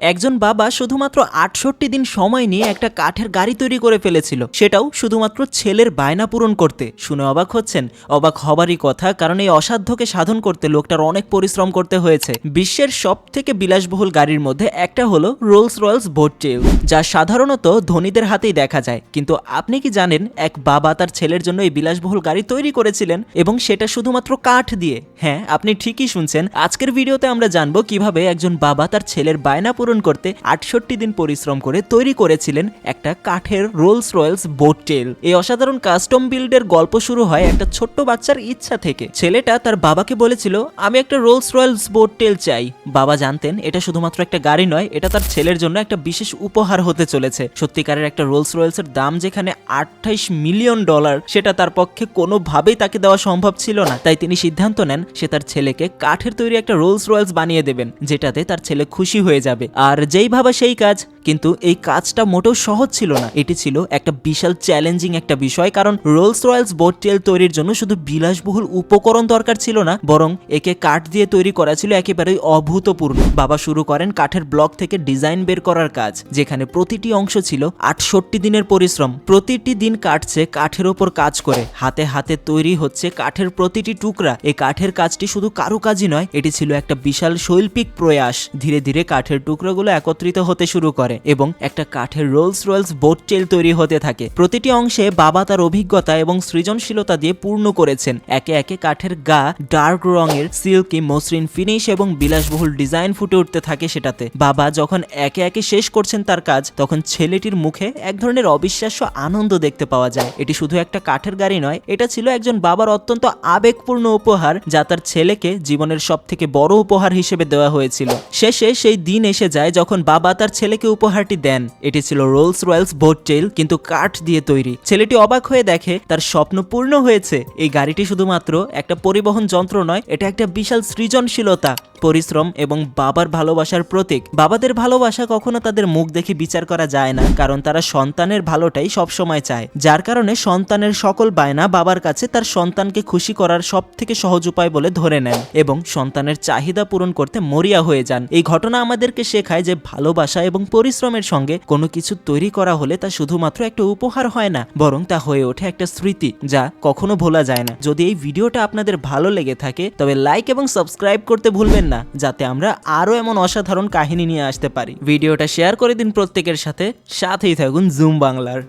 একজন বাবা শুধুমাত্র আটষট্টি দিন সময় নিয়ে একটা কাঠের গাড়ি তৈরি করে ফেলেছিল। সেটাও শুধুমাত্র ছেলের বায়না পূরণ করতে। শুনে অবাক হচ্ছেন। অবাক হবারই কথা, কারণ এই অসাধ্যকে সাধন করতে লোকটার অনেক পরিশ্রম করতে হয়েছে। বিশ্বের সব থেকে বিলাসবহুল গাড়ির মধ্যে একটা হলো রোলস রয়েলস বোটটেল যা সাধারণত ধনীদের হাতেই দেখা যায়। কিন্তু আপনি কি জানেন, এক বাবা তার ছেলের জন্য এই বিলাসবহুল গাড়ি তৈরি করেছিলেন এবং সেটা শুধুমাত্র কাঠ দিয়ে? হ্যাঁ আপনি ঠিকই শুনছেন। আজকের ভিডিওতে আমরা জানব কীভাবে একজন বাবা তার ছেলের বায়না পূরণ করতে আটষট্টি দিন পরিশ্রম করে তৈরি করেছিলেন একটা কাঠের রোলস রয়েলস বোট টেল এই অসাধারণ কাস্টম বিল্ডের গল্প শুরু হয় একটা ছোট্ট বাচ্চার ইচ্ছা থেকে। ছেলেটা তার বাবাকে বলেছিল, আমি একটা রোলস রয়েলস বোট টেল চাই। বাবা জানতেন, এটা শুধুমাত্র একটা গাড়ি নয়, এটা তার ছেলের জন্য একটা বিশেষ উপহার হতে চলেছে। সত্যিকারের একটা রোলস রয়েলসের দাম যেখানে আঠাইশ মিলিয়ন ডলার, সেটা তার পক্ষে কোনোভাবেই তাকে দেওয়া সম্ভব ছিল না। তাই তিনি সিদ্ধান্ত নেন, সে তার ছেলেকে কাঠের তৈরি একটা রোলস রয়েলস বানিয়ে দেবেন, যেটাতে তার ছেলে খুশি হয়ে যাবে। আর যেই ভাবা সেই কাজ। কিন্তু এই কাজটা মোটেও সহজ ছিল না। এটি ছিল একটা বিশাল চ্যালেঞ্জিং একটা বিষয়, কারণ রোলস রয়েলস বোট টেল তৈরির জন্য শুধু বিলাসবহুল উপকরণ দরকার ছিল না, বরং একে কাঠ দিয়ে তৈরি করা ছিল একেবারেই অভূতপূর্ণ বাবা শুরু করেন কাঠের ব্লক থেকে ডিজাইন বের করার কাজ, যেখানে প্রতিটি অংশ ছিল আটষট্টি দিনের পরিশ্রম। প্রতিটি দিন কাটছে কাঠের ওপর কাজ করে। হাতে হাতে তৈরি হচ্ছে কাঠের প্রতিটি টুকরা। এই কাঠের কাজটি শুধু কারুকাজই নয়, এটি ছিল একটা বিশাল শৈল্পিক প্রয়াস। ধীরে ধীরে কাঠের টুকরোগুলো একত্রিত হতে শুরু করে। এবং একটা কাঠের রোলস রয়েলস বোট টেল তৈরি হতে থাকে। প্রতিটি অংশে বাবা তার অভিজ্ঞতা এবং সৃজনশীলতা দিয়ে পূর্ণ করেছেন। একে একে কাঠের গা ডার্ক রঙের সিল্কি মসৃণ ফিনিশ এবং বিলাসবহুল ডিজাইন ফুটে উঠতে থাকে সেটাতে। বাবা যখন একে একে শেষ করছেন তার কাজ, তখন ছেলেটির মুখে এক ধরনের অবিশ্বাস্য আনন্দ দেখতে পাওয়া যায়। এটি শুধু একটা কাঠের গাড়ি নয়, এটা ছিল একজন বাবার অত্যন্ত আবেগপূর্ণ উপহার, যা তার ছেলেকে জীবনের সব থেকে বড় উপহার হিসেবে দেওয়া হয়েছিল। শেষে সেই দিন এসে যায় যখন বাবা তার ছেলেকে উপহারটি দেন। এটি ছিল রোলস রয়েলস বোট টেল কিন্তু কাঠ দিয়ে তৈরি। ছেলেটি অবাক হয়ে দেখে তার স্বপ্ন পূর্ণ হয়েছে। এই গাড়িটি শুধুমাত্র একটা পরিবহন যন্ত্র নয়, এটা একটা বিশাল সৃজনশীলতা, পরিশ্রম এবং বাবার ভালোবাসার প্রতীক। বাবাদের ভালোবাসা কখনো তাদের মুখ দেখে বিচার করা যায় না, কারণ তারা সন্তানের ভালোটাই সবসময় চায়। যার কারণে সন্তানের সকল বায়না বাবার কাছে তার সন্তানকে খুশি করার সব থেকে সহজ উপায় বলে ধরে নেন এবং সন্তানের চাহিদা পূরণ করতে মরিয়া হয়ে যান। এই ঘটনা আমাদেরকে শেখায় যে ভালোবাসা এবং পরিশ্রমের সঙ্গে কোনো কিছু তৈরি করা হলে তা শুধুমাত্র একটা উপহার হয় না, বরং তা হয়ে ওঠে একটা স্মৃতি যা কখনো ভোলা যায় না। যদি এই ভিডিওটা আপনাদের ভালো লেগে থাকে, তবে লাইক এবং সাবস্ক্রাইব করতে ভুলবেন না, যাতে আমরা আরও এমন অসাধারণ কাহিনী নিয়ে আসতে পারি। ভিডিওটা শেয়ার করে দিন প্রত্যেকের সাথে, সাথেই থাকুন জুম বাংলার।